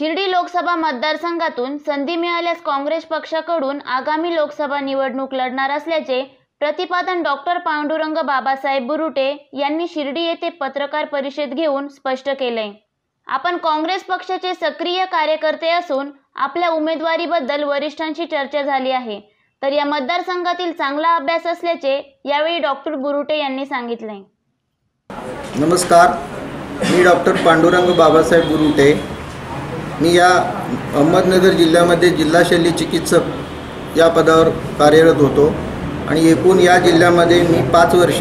शिर्डी लोकसभा मतदारसंघातून संधी मिळाल्यास काँग्रेस पक्षाकडून आगामी लोकसभा निवडणूक लढणार असल्याचे प्रतिपादन डॉक्टर पांडुरंग बाबासाहेब बुरुटे यांनी शिर्डी येथे पत्रकार परिषद घेऊन स्पष्ट केले. आपण काँग्रेस पक्षाचे सक्रिय कार्यकर्ते असून आपल्या उमेदवारीबद्दल वरिष्ठांशी चर्चा झाली आहे. तर या मतदारसंघातील चांगला अभ्यास असल्याचे यावेळी डॉक्टर बुरुटे यांनी सांगितले. नमस्कार. मी डॉक्टर पांडुरंग बाबासाहेब बुरुटे मी या अहमदनगर जिल्ह्यामध्ये जिल्हा शल्य चिकित्सक या पदावर कार्यरत होतो. आणि एकूण या जिल्ह्यामध्ये मी पाच वर्ष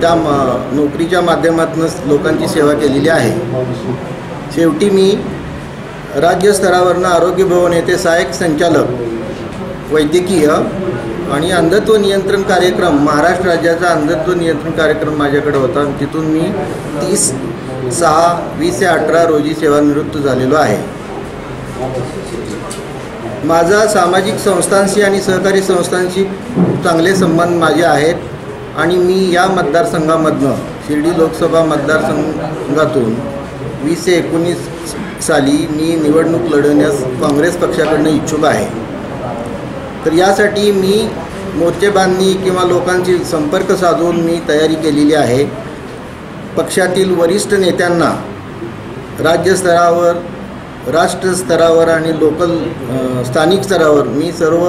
त्या म नोकरीच्या माध्यमातून लोकांची सेवा केलेली आहे. शेवटी मी राज्यस्तरावरनं आरोग्य भवन येथे सहाय्यक संचालक वैद्यकीय आणि अंधत्व नियंत्रण कार्यक्रम महाराष्ट्र राज्याचा अंधत्व नियंत्रण कार्यक्रम माझ्याकडे होता तिथून मी तीस सहा वीस ते अठरा रोजी सेवानिवृत्त झालेलो आहे. माझा सामाजिक संस्थांशी आणि सहकारी संस्थांशी चांगले संबंध माझे आहेत आणि मी या मतदारसंघामधनं शिर्डी लोकसभा मतदारसंघातून वीस ते एकोणीस साली मी निवडणूक लढवण्यास काँग्रेस पक्षाकडनं इच्छुक आहे. तर यासाठी मी मोर्चेबांधणी किंवा लोकांशी संपर्क साधून मी तयारी केलेली आहे. पक्षातील वरिष्ठ नेत्यांना राज्यस्तरावर राष्ट्रस्तरावर आणि लोकल स्थानिक स्तरावर मी सर्व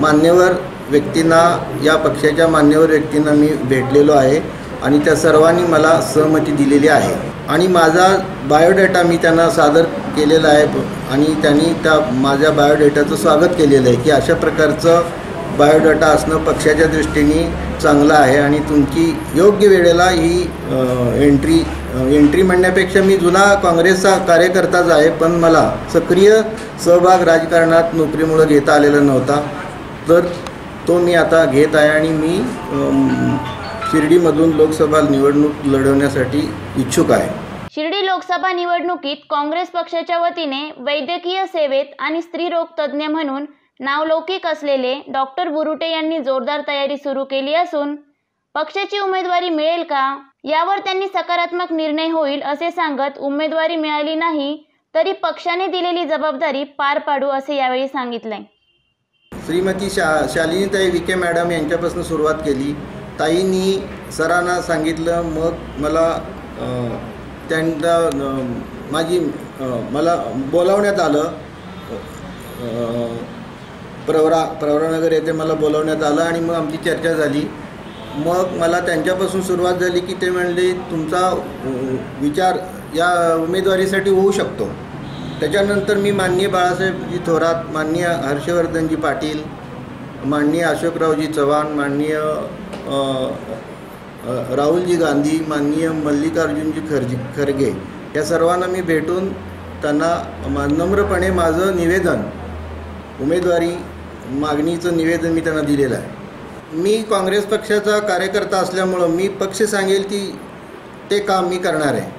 मान्यवर व्यक्तींना या पक्षाच्या मान्यवर व्यक्तींना मी भेटलेलो आहे आणि त्या सर्वांनी मला सहमती दिलेली आहे. आणि माझा बायोडेटा मी त्यांना सादर केलेला आहे आणि त्यांनी त्या माझ्या बायोडेटाचं स्वागत केलेलं आहे की अशा प्रकारचं बायोडाटा असणं पक्षाच्या दृष्टीने चांगलं आहे आणि तुमची योग्य वेळेला ही एंट्री एंट्री म्हणण्यापेक्षा मी जुना काँग्रेसचा कार्यकर्ताच आहे पण मला सक्रिय सहभाग राजकारणात नोकरीमुळं घेता आलेला नव्हता. तर तो मी आता घेत आहे आणि मी शिर्डीमधून लोकसभा निवडणूक लढवण्यासाठी इच्छुक आहे. लोकसभा निवडणुकीत काँग्रेस पक्षाच्या वतीने वैद्यकीय सेवेत आणि स्त्रीरोग तज्ज्ञ म्हणून नावलौकिक असलेले डॉक्टर बुरुटे यांनी जोरदार तयारी सुरू केली असून पक्षाची उमेदवारी मिळेल का? यावर त्यांनी सकारात्मक निर्णय होईल असे सांगत उमेदवारी मिळाली नाही तरी पक्षाने दिलेली जबाबदारी पार पाडू असे यावेळी सांगितले. श्रीमती शा शालिनीताई विखे मॅडम यांच्यापासून सुरुवात केली. ताईंनी सरांना सांगितलं मग मला त्यांना माझी मला बोलावण्यात आलं. प्रवरा प्रवरानगर येथे मला बोलावण्यात आलं आणि मग आमची चर्चा झाली. मग मला त्यांच्यापासून सुरुवात झाली की ते म्हणले तुमचा विचार या उमेदवारीसाठी होऊ शकतो. त्याच्यानंतर मी माननीय बाळासाहेबजी थोरात माननीय हर्षवर्धनजी पाटील माननीय अशोकरावजी चव्हाण माननीय राहुलजी गांधी माननीय मल्लिकार्जुनजी खरजी खरगे या सर्वांना मी भेटून त्यांना मा- नम्रपणे माझं निवेदन उमेदवारी मागणीचं निवेदन मी त्यांना दिलेलं आहे. मी काँग्रेस पक्षाचा कार्यकर्ता असल्यामुळं मी पक्ष सांगेल ती ते काम मी करणार आहे.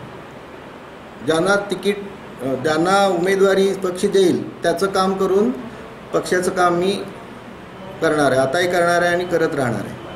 ज्यांना तिकीट ज्यांना उमेदवारी पक्ष देईल त्याचं काम करून पक्षाचं काम मी करणार आहे. आताही करणार आहे आणि करत राहणार आहे.